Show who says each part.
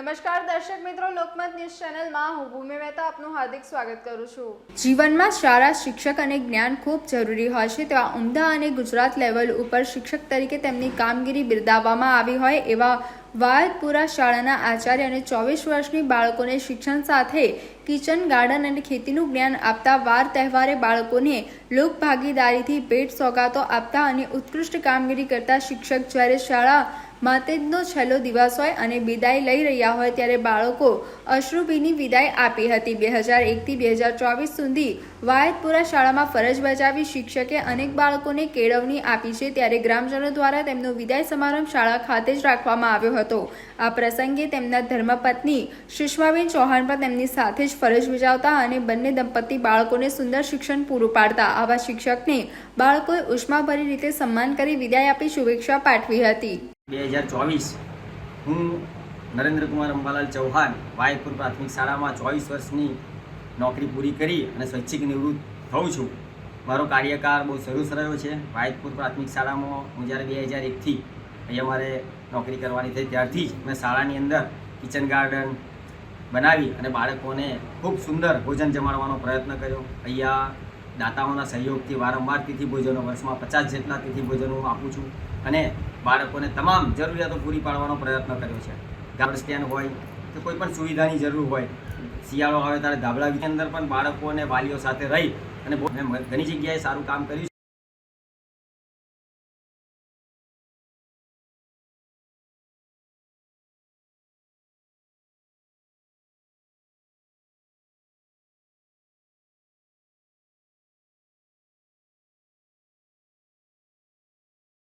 Speaker 1: નમસ્કાર દર્શક મિત્રો, લોકમત ન્યૂઝ ચેનલમાં હું ભૂમિ મહેતા આપનું હાર્દિક સ્વાગત કરું છું. જીવનમાં સારા શિક્ષક અને જ્ઞાન ખૂબ જરૂરી હોય છે, તેવા ઉમદા અને ગુજરાત લેવલ ઉપર શિક્ષક તરીકે તેમની કામગીરી બિરદાવવામાં આવી હોય એવા વાયદપુરા શાળાના આચાર્ય અને ચોવીસ વર્ષની બાળકોને શિક્ષણ સાથે કિચન, ગાર્ડન અને ખેતીનું જ્ઞાન આપતા વાર તહેવારે બાળકોને લોક ભાગીદારીથી ભેટ સોગાતો આપતા અને ઉત્કૃષ્ટ કામગીરી કરતા શિક્ષક જ્યારે શાળા માતેજનો છેલ્લો દિવસ હોય અને વિદાય લઈ રહ્યા હોય ત્યારે બાળકો અશ્રુભીની વિદાય આપી હતી. બે હજાર એકથી બે હજાર ચોવીસ સુધી વાયદપુરા શાળામાં ફરજ બજાવી શિક્ષકે અનેક બાળકોને કેળવણી આપી છે ત્યારે ગ્રામજનો દ્વારા તેમનો વિદાય સમારંભ શાળા ખાતે જ રાખવામાં આવ્યો હતો. આ પ્રસંગે તેમના ધર્મપત્ની સુષ્માબેન ચૌહાણ પણ તેમની સાથે જ ફરજ બજાવતા અને બંને દંપતી બાળકોને સુંદર શિક્ષણ પૂરું પાડતા આવા શિક્ષકને બાળકોએ ઉષ્માભરી રીતે સન્માન કરી વિદાય આપી શુભેચ્છા પાઠવી હતી.
Speaker 2: બે હજાર ચોવીસ. હું નરેન્દ્રકુમાર અંબાલાલ ચૌહાણ વાયપુર પ્રાથમિક શાળામાં ચોવીસ વર્ષની નોકરી પૂરી કરી અને સ્વૈચ્છિક નિવૃત્ત થઉં છું. મારો કાર્યકાળ બહુ સરસ રહ્યો છે. વાયપુર પ્રાથમિક શાળામાં હું જ્યારે બે હજાર એકથી અહીંયા મારે નોકરી કરવાની થઈ ત્યારથી જ મેં શાળાની અંદર કિચન ગાર્ડન બનાવી અને બાળકોને ખૂબ સુંદર ભોજન જમાડવાનો પ્રયત્ન કર્યો. અહીંયા દાતાઓના સહયોગથી વારંવાર તિથિ ભોજનો વર્ષમાં પચાસ જેટલા તિથિ ભોજનો હું આપું છું અને બાળકોને તમામ જરૂરિયાતો પૂરી પાડવાનો પ્રયત્ન કર્યો છે. ગાર્ડ સ્ટેન્ડ હોય કે કોઈ પણ સુવિધાની જરૂર હોય, શિયાળો આવે ત્યારે ધાબળાની અંદર પણ બાળકો અને વાલીઓ સાથે રહી અને ઘણી જગ્યાએ સારું કામ કર્યું